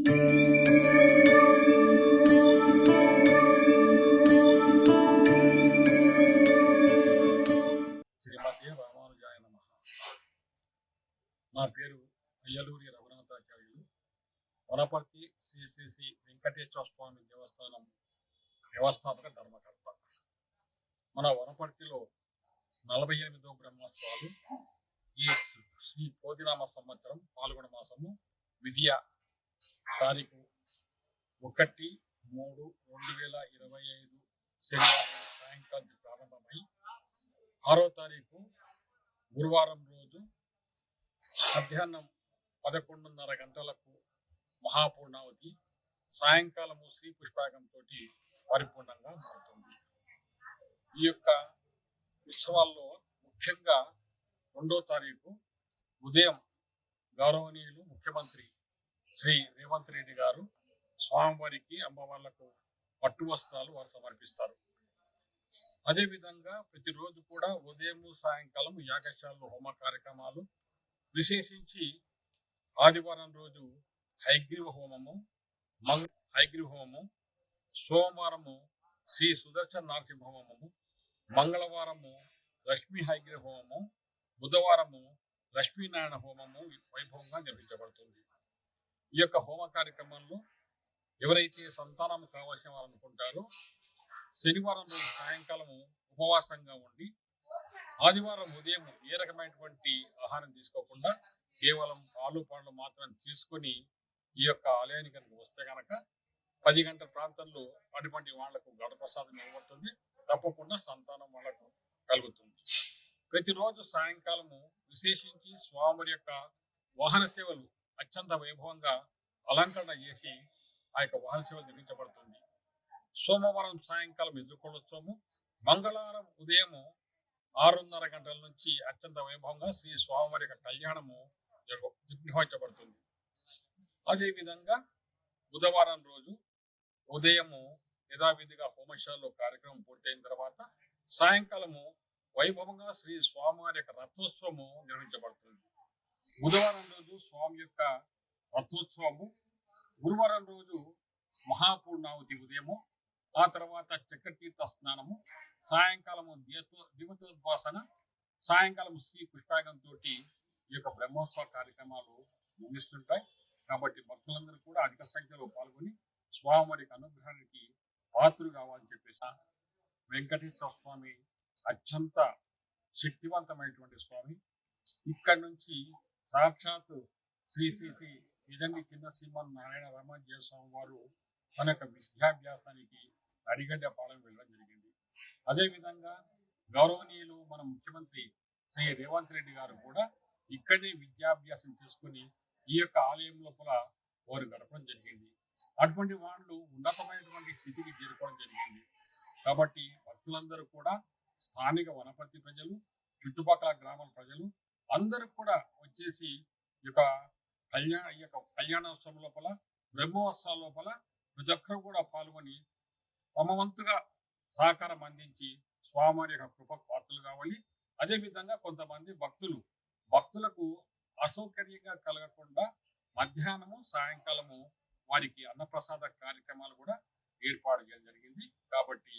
నా పేరు అయ్యలూరి రఘునాథాచార్యులు. వనపర్తి శ్రీ శ్రీ శ్రీ వెంకటేశ్వర స్వామి దేవస్థానం వ్యవస్థాపక ధర్మకర్త. మన వనపర్తిలో నలభై ఎనిమిదో బ్రహ్మోత్సవాలు ఈ శ్రీ కోదినామ సంవత్సరం పాల్గొన మాసము విద్య తారీఖు ఒకటి మూడు రెండు వేల ఇరవై ఐదు శనివారం సాయంకాలం ప్రారంభమై ఆరో తారీఖు గురువారం రోజు మధ్యాహ్నం పదకొండున్నర గంటలకు మహాపూర్ణావతి సాయంకాలము శ్రీ పుష్పాగంతో పరిపూర్ణంగా మారుతుంది. ఈ యొక్క ఉత్సవాల్లో ముఖ్యంగా రెండో తారీఖు ఉదయం గౌరవనీయులు ముఖ్యమంత్రి శ్రీ రేవంత్ రెడ్డి గారు స్వామివారికి అమ్మవార్లకు పట్టు వస్త్రాలు వారు సమర్పిస్తారు. అదేవిధంగా ప్రతిరోజు కూడా ఉదయం సాయంకాలం యాగశాలలు హోమ కార్యక్రమాలు విశేషించి ఆదివారం రోజు హైగ్రీవ హోమము మంగ హైగ్రీవ హోమము సోమవారము శ్రీ సుదర్శన నరసింహ హోమము మంగళవారము లక్ష్మీ హైగ్రీవ హోమము బుధవారము లక్ష్మీనారాయణ హోమము వైభవంగా నిర్వహించబడుతుంది. ఈ యొక్క హోమ కార్యక్రమంలో ఎవరైతే సంతానం కావాల్సిన వారు అనుకుంటారో శనివారం రోజు సాయంకాలము ఉపవాసంగా ఉండి ఆదివారం ఉదయం ఏ రకమైనటువంటి ఆహారం తీసుకోకుండా కేవలం పాలు పండ్లు మాత్రం తీసుకొని ఈ యొక్క ఆలయానికి కనుక వస్తే కనుక పది గంటల ప్రాంతంలో అటువంటి వాళ్ళకు గడప్రసాదం ఇవ్వబడుతుంది. తప్పకుండా సంతానం వాళ్ళకు కలుగుతుంది. ప్రతిరోజు సాయంకాలము విశేషించి స్వామి యొక్క వాహన సేవలు అత్యంత వైభవంగా అలంకరణ చేసి ఆ యొక్క వాహన సేవలు నిర్మించబడుతుంది. సోమవారం సాయంకాలం ఎదుర్కొనొచ్చాము. మంగళవారం ఉదయము ఆరున్నర గంటల నుంచి అత్యంత వైభవంగా శ్రీ స్వామివారి యొక్క కళ్యాణము నిర్వహించబడుతుంది. అదేవిధంగా బుధవారం రోజు ఉదయము యథావిధిగా హోమశాలలో కార్యక్రమం పూర్తయిన తర్వాత సాయంకాలము వైభవంగా శ్రీ స్వామివారి యొక్క రథోత్సవము నిర్వహించబడుతుంది. బుధవారం స్వామి యొక్క రథోత్సవము. గురువారం రోజు మహాపూర్ణావతి ఉదయము ఆ తర్వాత చక్రతీర్థ స్నానము సాయంకాలము దీతో దివతోద్వాసన సాయంకాలం శ్రీ పుష్పాగంతో ఈ యొక్క బ్రహ్మోత్సవ కార్యక్రమాలు ముగిస్తుంటాయి కాబట్టి భక్తులందరూ కూడా అధిక సంఖ్యలో పాల్గొని స్వామివారికి యొక్క అనుగ్రహానికి పాత్రులు కావాలని చెప్పేసి వెంకటేశ్వర స్వామి అత్యంత శక్తివంతమైనటువంటి స్వామి. ఇక్కడి నుంచి సాక్షాత్ శ్రీ శ్రీ శ్రీ ఇదండి చిన్న శ్రీమన్ నారాయణ రామాజయ స్వామి వారు తన యొక్క విద్యాభ్యాసానికి అడిగడ్డ పాలన వెళ్ళడం జరిగింది. అదేవిధంగా గౌరవనీయులు మన ముఖ్యమంత్రి శ్రీ రేవంత్ రెడ్డి గారు కూడా ఇక్కడే విద్యాభ్యాసం చేసుకుని ఈ యొక్క ఆలయం లోపల వారు గడపడం జరిగింది. అటువంటి వాళ్ళు ఉన్నతమైనటువంటి స్థితికి చేరుకోవడం జరిగింది. కాబట్టి భక్తులందరూ కూడా స్థానిక వనపర్తి ప్రజలు చుట్టుపక్కల గ్రామాల ప్రజలు అందరూ కూడా వచ్చేసి ఈ యొక్క కళ్యాణ ఈ యొక్క కళ్యాణోత్సవం లోపల బ్రహ్మోత్సవం లోపల ప్రతి కూడా పాల్గొని తమ వంతుగా సహకారం అందించి స్వామివారి యొక్క కృపకు పాత్రలు కావాలి. అదే విధంగా కొంతమంది భక్తులు భక్తులకు అసౌకర్యంగా కలగకుండా మధ్యాహ్నము సాయంకాలము వారికి అన్నప్రసాద కార్యక్రమాలు కూడా ఏర్పాటు చేయడం జరిగింది. కాబట్టి